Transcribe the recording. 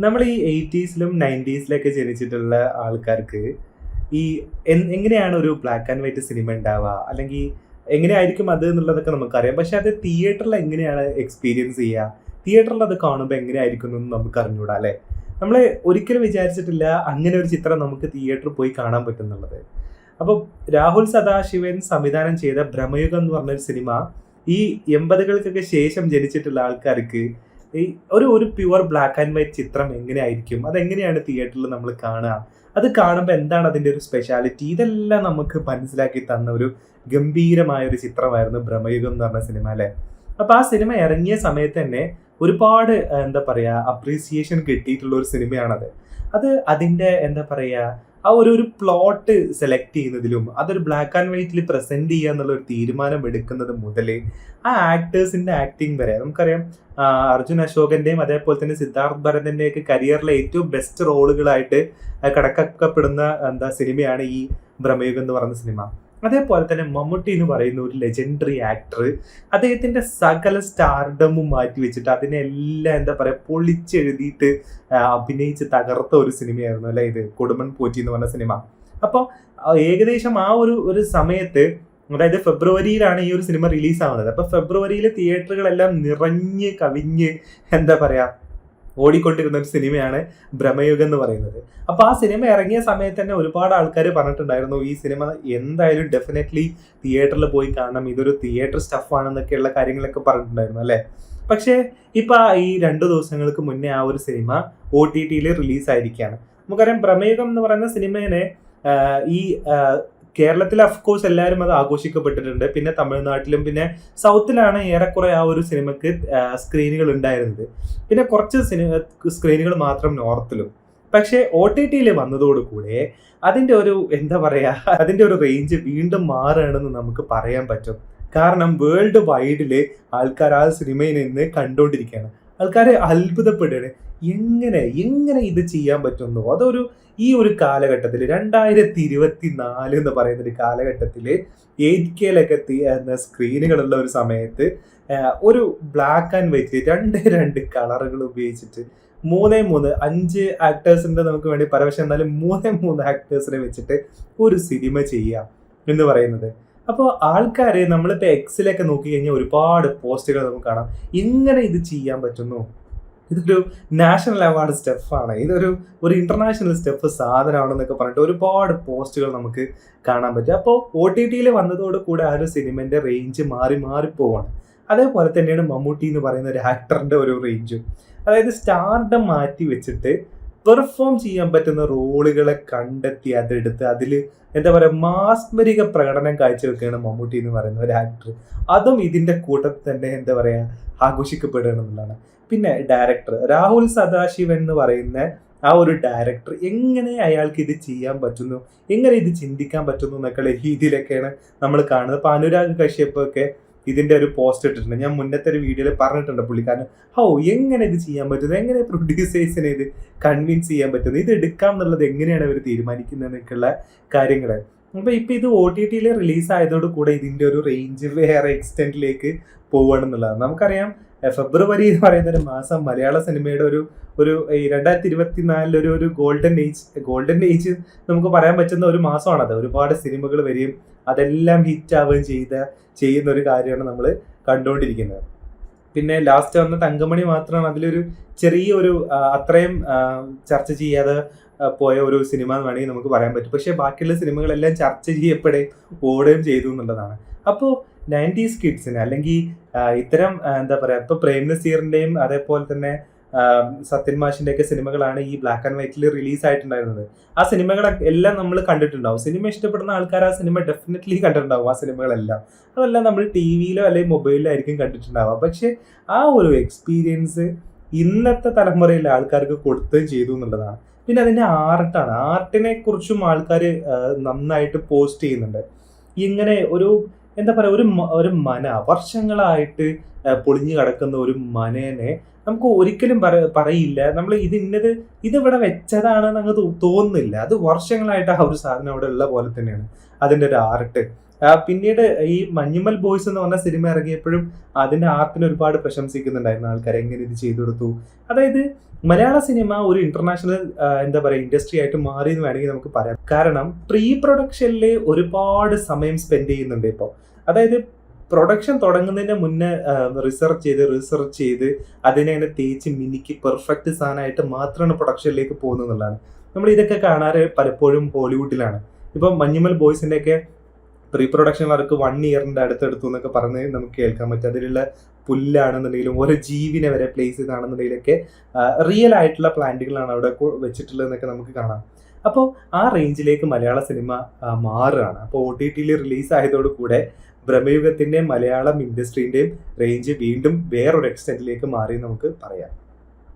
നമ്മൾ ഈ എയ്റ്റീസിലും നയന്റീസിലൊക്കെ ജനിച്ചിട്ടുള്ള ആൾക്കാർക്ക് ഈ എങ്ങനെയാണ് ഒരു ബ്ലാക്ക് ആൻഡ് വൈറ്റ് സിനിമ ഉണ്ടാവുക അല്ലെങ്കിൽ എങ്ങനെയായിരിക്കും അത് എന്നുള്ളതൊക്കെ നമുക്കറിയാം. പക്ഷെ അത് തിയേറ്ററിൽ എങ്ങനെയാണ് എക്സ്പീരിയൻസ് ചെയ്യുക തിയേറ്ററിൽ അത് കാണുമ്പോൾ എങ്ങനെയായിരിക്കും എന്നൊന്നും നമുക്ക് അറിഞ്ഞൂടാ അല്ലേ? നമ്മൾ ഒരിക്കലും വിചാരിച്ചിട്ടില്ല അങ്ങനെ ഒരു ചിത്രം നമുക്ക് തിയേറ്ററിൽ പോയി കാണാൻ പറ്റുന്നുള്ളത് അപ്പോൾ രാഹുൽ സദാശിവൻ സംവിധാനം ചെയ്ത ഭ്രമയുഗം എന്ന് പറഞ്ഞൊരു സിനിമ ഈ എൺപതുകൾക്കൊക്കെ ശേഷം ജനിച്ചിട്ടുള്ള ആൾക്കാർക്ക് ഈ ഒരു ഒരു പ്യുവർ ബ്ലാക്ക് ആൻഡ് വൈറ്റ് ചിത്രം എങ്ങനെയായിരിക്കും? അതെങ്ങനെയാണ് തിയേറ്ററിൽ നമ്മൾ കാണുക? അത് കാണുമ്പോൾ എന്താണ് അതിന്റെ ഒരു സ്പെഷ്യാലിറ്റി ഇതെല്ലാം നമുക്ക് മനസ്സിലാക്കി തന്ന ഒരു ഗംഭീരമായ ഒരു ചിത്രമായിരുന്നു ഭ്രമയുഗം എന്ന് പറഞ്ഞ സിനിമ അല്ലേ? അപ്പം ആ സിനിമ ഇറങ്ങിയ സമയത്ത് തന്നെ ഒരുപാട് എന്താ പറയുക അപ്രീസിയേഷൻ കിട്ടിയിട്ടുള്ള ഒരു സിനിമയാണത് അത് അതിന്റെ എന്താ പറയാ ആ ഒരു ഒരു പ്ലോട്ട് സെലക്ട് ചെയ്യുന്നതിലും അതൊരു ബ്ലാക്ക് ആൻഡ് വൈറ്റിൽ പ്രസന്റ് ചെയ്യുക എന്നുള്ള ഒരു തീരുമാനം എടുക്കുന്നത് മുതൽ ആ ആക്ടേഴ്സിന്റെ ആക്ടിങ് വരെ നമുക്കറിയാം അർജുൻ അശോകന്റെയും അതേപോലെ തന്നെ സിദ്ധാർത്ഥ് ഭരതന്റെയും ഒക്കെ കരിയറിലെ ഏറ്റവും ബെസ്റ്റ് റോളുകളായിട്ട് കണക്കാക്കപ്പെടുന്ന എന്താ സിനിമയാണ് ഈ ഭ്രമയുഗം എന്ന് പറയുന്ന സിനിമ അതേപോലെ തന്നെ മമ്മൂട്ടി എന്ന് പറയുന്ന ഒരു ലെജൻഡറി ആക്ടർ അദ്ദേഹത്തിന്റെ സകല സ്റ്റാർഡമും മാറ്റി വെച്ചിട്ട് അതിനെല്ലാം എന്താ പറയാ പൊളിച്ചെഴുതിയിട്ട് അഭിനയിച്ച് തകർത്ത ഒരു സിനിമയായിരുന്നു അല്ലെ ഇത്? കൊടുമൺ പോറ്റി എന്ന് പറഞ്ഞ സിനിമ അപ്പോൾ ഏകദേശം ആ ഒരു ഒരു സമയത്ത് അതായത് ഫെബ്രുവരിയിലാണ് ഈ ഒരു സിനിമ റിലീസ് ആവുന്നത്. അപ്പൊ ഫെബ്രുവരിയിൽ തിയേറ്ററുകളെല്ലാം നിറഞ്ഞ് കവിഞ്ഞ് എന്താ പറയാ ഓടിക്കൊണ്ടിരുന്ന ഒരു സിനിമയാണ് ഭ്രമയുഗം എന്ന് പറയുന്നത്. അപ്പൊ ആ സിനിമ ഇറങ്ങിയ സമയത്ത് തന്നെ ഒരുപാട് ആൾക്കാർ പറഞ്ഞിട്ടുണ്ടായിരുന്നു ഈ സിനിമ എന്തായാലും ഡെഫിനറ്റ്ലി തിയേറ്ററിൽ പോയി കാണണം ഇതൊരു തിയേറ്റർ സ്റ്റഫ് ആണെന്നൊക്കെയുള്ള കാര്യങ്ങളൊക്കെ പറഞ്ഞിട്ടുണ്ടായിരുന്നു അല്ലേ? പക്ഷേ ഇപ്പൊ ഈ രണ്ടു ദിവസങ്ങൾക്ക് മുന്നേ ആ ഒരു സിനിമ ഒ ടി ടിയിൽ റിലീസ് ആയിരിക്കുകയാണ്. നമുക്കറിയാം ഭ്രമയുഗം എന്ന് പറയുന്ന സിനിമേനെ ഈ കേരളത്തിൽ അഫ്കോഴ്സ് എല്ലാവരും അത് ആഘോഷിക്കപ്പെട്ടിട്ടുണ്ട്. പിന്നെ തമിഴ്നാട്ടിലും പിന്നെ സൗത്തിലാണ് ഏറെക്കുറെ ആ ഒരു സിനിമക്ക് സ്ക്രീനുകൾ ഉണ്ടായിരുന്നത്. പിന്നെ കുറച്ച് സിനിമ സ്ക്രീനുകൾ മാത്രം നോർത്തിലും. പക്ഷേ ഒ ടി ടിയിൽ വന്നതോടുകൂടെ അതിന്റെ ഒരു എന്താ പറയുക അതിന്റെ ഒരു റേഞ്ച് വീണ്ടും മാറുകയാണെന്ന് നമുക്ക് പറയാൻ പറ്റും. കാരണം വേൾഡ് വൈഡിൽ ആൾക്കാർ ആ സിനിമയിൽ നിന്ന് കണ്ടുകൊണ്ടിരിക്കുകയാണ്. ആൾക്കാരെ അത്ഭുതപ്പെടുകയാണ്. എങ്ങനെ എങ്ങനെ ഇത് ചെയ്യാൻ പറ്റുന്നു? അതൊരു ഈ ഒരു കാലഘട്ടത്തിൽ രണ്ടായിരത്തി ഇരുപത്തി നാല് എന്ന് പറയുന്ന ഒരു കാലഘട്ടത്തിൽ എയ്റ്റ് കെയിലൊക്കെ സ്ക്രീനുകളുള്ള ഒരു സമയത്ത് ഒരു ബ്ലാക്ക് ആൻഡ് വൈറ്റ് രണ്ട് രണ്ട് കളറുകൾ ഉപയോഗിച്ചിട്ട് മൂന്നേ മൂന്ന് അഞ്ച് ആക്ടേഴ്സിന്റെ നമുക്ക് വേണ്ടി പരവശം എന്നാലും മൂന്നേ മൂന്ന് ആക്ടേഴ്സിനെ വെച്ചിട്ട് ഒരു സിനിമ ചെയ്യാം എന്ന് പറയുന്നത്. അപ്പോൾ ആൾക്കാർ നമ്മളിപ്പോൾ എക്സിലൊക്കെ നോക്കി കഴിഞ്ഞാൽ ഒരുപാട് പോസ്റ്റുകൾ നമുക്ക് കാണാം. എങ്ങനെ ഇത് ചെയ്യാൻ പറ്റുന്നു. ഇതൊരു നാഷണൽ അവാർഡ് സ്റ്റെപ്പാണ് ഇതൊരു ഒരു ഇന്റർനാഷണൽ സ്റ്റെപ്പ് സാധനമാണെന്നൊക്കെ പറഞ്ഞിട്ട് ഒരുപാട് പോസ്റ്റുകൾ നമുക്ക് കാണാൻ പറ്റും. അപ്പോൾ ഒ ടി ടിയിൽ വന്നതോട് കൂടെ ആ ഒരു സിനിമന്റെ റേഞ്ച് മാറി മാറി പോവാണ്. അതേപോലെ തന്നെയാണ് മമ്മൂട്ടി എന്ന് പറയുന്ന ഒരു ആക്ടറിന്റെ ഒരു റേഞ്ചും അതായത് സ്റ്റാർഡം മാറ്റി വെച്ചിട്ട് പെർഫോം ചെയ്യാൻ പറ്റുന്ന റോളുകളെ കണ്ടെത്തി അതെടുത്ത് അതിൽ എന്താ പറയുക മാസ്മരിക പ്രകടനം കാഴ്ചവെക്കുകയാണ് മമ്മൂട്ടി എന്ന് പറയുന്ന ഒരു ആക്ടർ അതും ഇതിന്റെ കൂട്ടത്തിൽ തന്നെ എന്താ പറയുക ആഘോഷിക്കപ്പെടുകയാണെന്നുള്ളതാണ് പിന്നെ ഡയറക്ടർ രാഹുൽ സദാശിവൻ എന്ന് പറയുന്ന ആ ഒരു ഡയറക്ടർ എങ്ങനെ അയാൾക്ക് ഇത് ചെയ്യാൻ പറ്റുന്നു എങ്ങനെ ഇത് ചിന്തിക്കാൻ പറ്റുന്നു എന്നൊക്കെയുള്ള രീതിയിലൊക്കെയാണ് നമ്മൾ കാണുന്നത്. അപ്പോൾ അനുരാഗ് കശ്യപ് ഒക്കെ ഇതിന്റെ ഒരു പോസ്റ്റ് ഇട്ടിട്ടുണ്ട്. ഞാൻ മുന്നത്തെ ഒരു വീഡിയോയിൽ പറഞ്ഞിട്ടുണ്ട് പുള്ളിക്കാരൻ ഹോ എങ്ങനെ ഇത് ചെയ്യാൻ പറ്റുന്നത്? എങ്ങനെ പ്രൊഡ്യൂസേഴ്സിനെ ഇത് കൺവിൻസ് ചെയ്യാൻ പറ്റുന്നത്? ഇത് എടുക്കാം എന്നുള്ളത് എങ്ങനെയാണ് അവർ തീരുമാനിക്കുന്നതെന്നൊക്കെയുള്ള കാര്യങ്ങൾ അപ്പൊ ഇപ്പൊ ഇത് ഒ ടി ടിയിൽ റിലീസ് ആയതോട് കൂടെ ഇതിന്റെ ഒരു റേഞ്ച് വേറെ എക്സ്റ്റെന്റിലേക്ക് പോവുകയാണെന്നുള്ളതാണ് നമുക്കറിയാം ഫെബ്രുവരി എന്ന് പറയുന്ന ഒരു മാസം മലയാള സിനിമയുടെ ഒരു ഒരു ഈ രണ്ടായിരത്തി ഇരുപത്തി നാലിലൊരു ഒരു ഗോൾഡൻ ഏജ് ഗോൾഡൻ ഏജ് നമുക്ക് പറയാൻ പറ്റുന്ന ഒരു മാസമാണത്. ഒരുപാട് സിനിമകൾ വരികയും അതെല്ലാം ഹിറ്റ് ആവുകയും ചെയ്ത ചെയ്യുന്ന ഒരു കാര്യമാണ് നമ്മൾ കണ്ടുകൊണ്ടിരിക്കുന്നത്. പിന്നെ ലാസ്റ്റ് വന്ന തങ്കമണി മാത്രമാണ് അതിലൊരു ചെറിയൊരു അത്രയും ചർച്ച ചെയ്യാതെ പോയ ഒരു സിനിമ എന്ന് വേണമെങ്കിൽ നമുക്ക് പറയാൻ പറ്റും. പക്ഷേ ബാക്കിയുള്ള സിനിമകളെല്ലാം ചർച്ച ചെയ്യപ്പെടുകയും ഓടുകയും ചെയ്തു എന്നുള്ളതാണ്. അപ്പോൾ നയന്റീസ് കിഡ്സിന് അല്ലെങ്കിൽ ഇത്തരം എന്താ പറയുക ഇപ്പോൾ പ്രേം നസീറിന്റെയും അതേപോലെ തന്നെ സത്യൻ മാഷിന്റെ ഒക്കെ സിനിമകളാണ് ഈ ബ്ലാക്ക് ആൻഡ് വൈറ്റിൽ റിലീസ് ആയിട്ടുണ്ടായിരുന്നത് ആ സിനിമകളൊക്കെ എല്ലാം നമ്മൾ കണ്ടിട്ടുണ്ടാവും. സിനിമ ഇഷ്ടപ്പെടുന്ന ആൾക്കാർ ആ സിനിമ ഡെഫിനറ്റ്ലി കണ്ടിട്ടുണ്ടാവും ആ സിനിമകളെല്ലാം. അതെല്ലാം നമ്മൾ ടി വിയിലോ അല്ലെങ്കിൽ മൊബൈലിലോ ആയിരിക്കും കണ്ടിട്ടുണ്ടാവുക. പക്ഷേ ആ ഒരു എക്സ്പീരിയൻസ് ഇന്നത്തെ തലമുറയിലെ ആൾക്കാർക്ക് കൊടുത്തുകയും ചെയ്തു എന്നുള്ളതാണ്. പിന്നെ അതിന്റെ ആർട്ടാണ്. ആർട്ടിനെ കുറിച്ചും ആൾക്കാർ നന്നായിട്ട് പോസ്റ്റ് ചെയ്യുന്നുണ്ട്. ഇങ്ങനെ ഒരു എന്താ പറയുക ഒരു ഒരു മന വർഷങ്ങളായിട്ട് പൊളിഞ്ഞു കിടക്കുന്ന ഒരു മനേനെ നമുക്ക് ഒരിക്കലും പറ- പറയില്ല. നമ്മൾ ഇത് ഇന്നത് ഇതിവിടെ വെച്ചതാണ് നമുക്ക് തോന്നുന്നില്ല. അത് വർഷങ്ങളായിട്ട് ആ ഒരു സാധനം അവിടെ ഉള്ള പോലെ തന്നെയാണ്. അതിന്റെ ഒരു ആർട്ട്. പിന്നീട് ഈ മഞ്ഞുമൽ ബോയ്സ് എന്ന് പറഞ്ഞ സിനിമ ഇറങ്ങിയപ്പോഴും അതിന്റെ ആർട്ടിന് ഒരുപാട് പ്രശംസിക്കുന്നുണ്ടായിരുന്നു ആൾക്കാർ എങ്ങനെ ഇത് ചെയ്തു കൊടുത്തു? അതായത് മലയാള സിനിമ ഒരു ഇന്റർനാഷണൽ എന്താ പറയുക ഇൻഡസ്ട്രി ആയിട്ട് മാറി എന്ന് വേണമെങ്കിൽ നമുക്ക് പറയാം. കാരണം പ്രീ പ്രൊഡക്ഷനിൽ ഒരുപാട് സമയം സ്പെൻഡ് ചെയ്യുന്നുണ്ട് ഇപ്പോൾ. അതായത് പ്രൊഡക്ഷൻ തുടങ്ങുന്നതിന് മുന്നേ റിസർച്ച് ചെയ്ത് റിസർച്ച് ചെയ്ത് അതിനെ അങ്ങനെ തേച്ച് മിനിക്ക് പെർഫെക്റ്റ് സാധനമായിട്ട് മാത്രമാണ് പ്രൊഡക്ഷനിലേക്ക് പോകുന്നത് എന്നുള്ളതാണ്. നമ്മൾ ഇതൊക്കെ കാണാറ് പലപ്പോഴും ഹോളിവുഡിലാണ്. ഇപ്പം മഞ്ഞുമൽ ബോയ്സിന്റെയൊക്കെ പ്രീ പ്രൊഡക്ഷൻ വർക്ക് വൺ ഇയറിന്റെ അടുത്തെടുത്തു എന്നൊക്കെ പറഞ്ഞ് നമുക്ക് കേൾക്കാൻ പറ്റും. അതിലുള്ള പുല്ലാണെന്നുണ്ടെങ്കിലും ഓരോ ജീവിനെ വരെ പ്ലേസ് ചെയ്താണെന്നുണ്ടെങ്കിലൊക്കെ റിയൽ ആയിട്ടുള്ള പ്ലാന്റുകളാണ് അവിടെ വെച്ചിട്ടുള്ളതെന്നൊക്കെ നമുക്ക് കാണാം. അപ്പോൾ ആ റേഞ്ചിലേക്ക് മലയാള സിനിമ മാറുകയാണ്. അപ്പോൾ ഒ ടി ടിയിൽ റിലീസ് ആയതോട് കൂടെ ബ്രഹ്മയുഗത്തിന്റെയും മലയാളം ഇൻഡസ്ട്രീന്റെയും റേഞ്ച് വീണ്ടും വേറൊരു എക്സ്റ്റെന്റിലേക്ക് മാറി നമുക്ക് പറയാം.